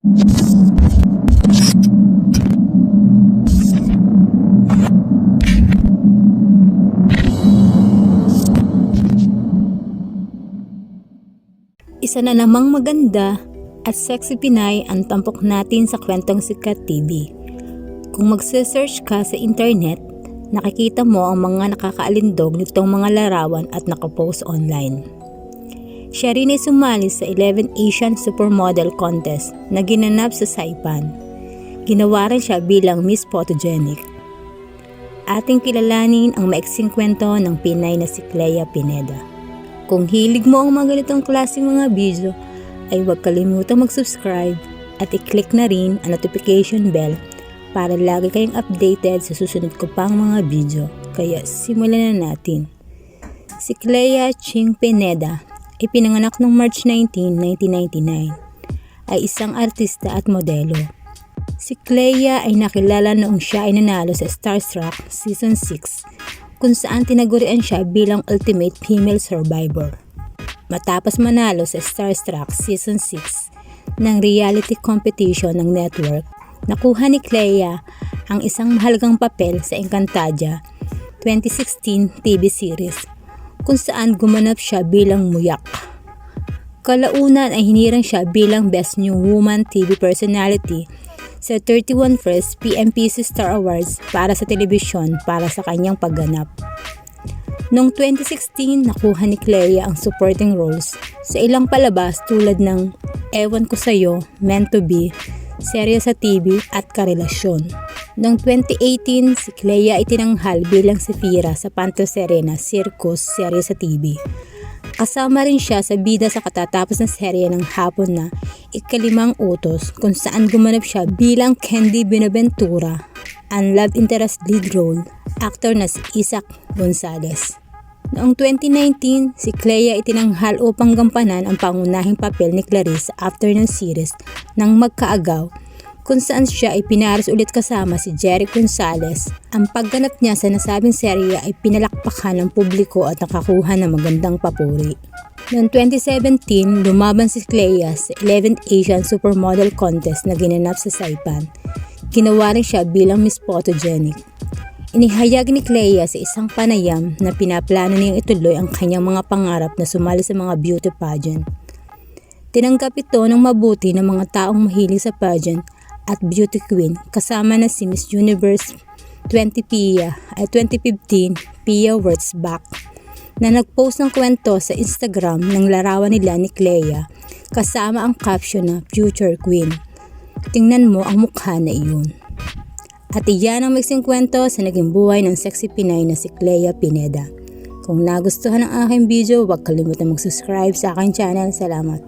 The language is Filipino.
Isa na namang maganda at sexy Pinay ang tampok natin sa Kwentong Sikat TV. Kung magse-search ka sa internet, nakikita mo ang mga nakakaalindog nitong mga larawan at nakapost online. Siya rin ay sumali sa 11 Asian Supermodel Contest na ginanap sa Saipan. Ginawa rin siya bilang Miss Photogenic. Ating kilalanin ang maiksing kwento ng Pinay na si Clea Pineda. Kung hilig mo ang mga ganitong klaseng mga video, ay huwag kalimutang mag-subscribe at i-click na rin ang notification bell para lagi kayong updated sa susunod ko pang mga video. Kaya simulan na natin. Si Clea Ching Pineda ay pinanganak noong March 19, 1999. Ay isang artista at modelo. Si Clea ay nakilala noong siya ay nanalo sa Starstruck Season 6 kung saan tinagurian siya bilang Ultimate Female Survivor. Matapos manalo sa Starstruck Season 6 ng reality competition ng network, nakuha ni Clea ang isang mahalagang papel sa Encantadia 2016 TV series kung saan gumanap siya bilang muyak. Kalaunan ay hinirang siya bilang Best New Woman TV Personality sa 31 First PMPC Star Awards para sa telebisyon para sa kanyang pagganap. Noong 2016, nakuha ni Clea ang supporting roles sa ilang palabas tulad ng Ewan ko sa'yo, Meant to Be, serye sa TV at Karelasyon. Noong 2018, si Clea itinanghal bilang si Fira sa Panto Serena Circus serye sa TV. Kasama rin siya sa bida sa katatapos na serye ng hapon na Ikalimang Utos kung saan gumanap siya bilang Candy Benaventura ang love interest lead role actor na si Isaac Gonzalez. Noong 2019, si Clea itinanghal upang gampanan ang pangunahing papel ni Clarice sa afternoon series ng Magkaagaw kung saan siya ay pinaris ulit kasama si Jerry Gonzalez. Ang pagganap niya sa nasabing serye ay pinalakpakan ng publiko at nakakuha ng magandang papuri. Noong 2017, lumaban si Clea sa 11th Asian Supermodel Contest na ginanap sa Saipan. Ginawa siya bilang Miss Photogenic. Inihayag ni Clea sa isang panayam na pinaplano niyang ituloy ang kanyang mga pangarap na sumali sa mga beauty pageant. Tinanggap ito ng mabuti ng mga taong mahilig sa pageant at beauty queen kasama na si Miss Universe 20 Pia ay 2015 Pia Wurzbach na nagpost ng kwento sa Instagram ng larawan nila ni Clea kasama ang caption na Future Queen. Tingnan mo ang mukha na iyon. At iyan ang mixing kwento sa naging buhay ng sexy Pinay na si Clea Pineda. Kung nagustuhan ang aking video, huwag kalimutan mag-subscribe sa aking channel. Salamat!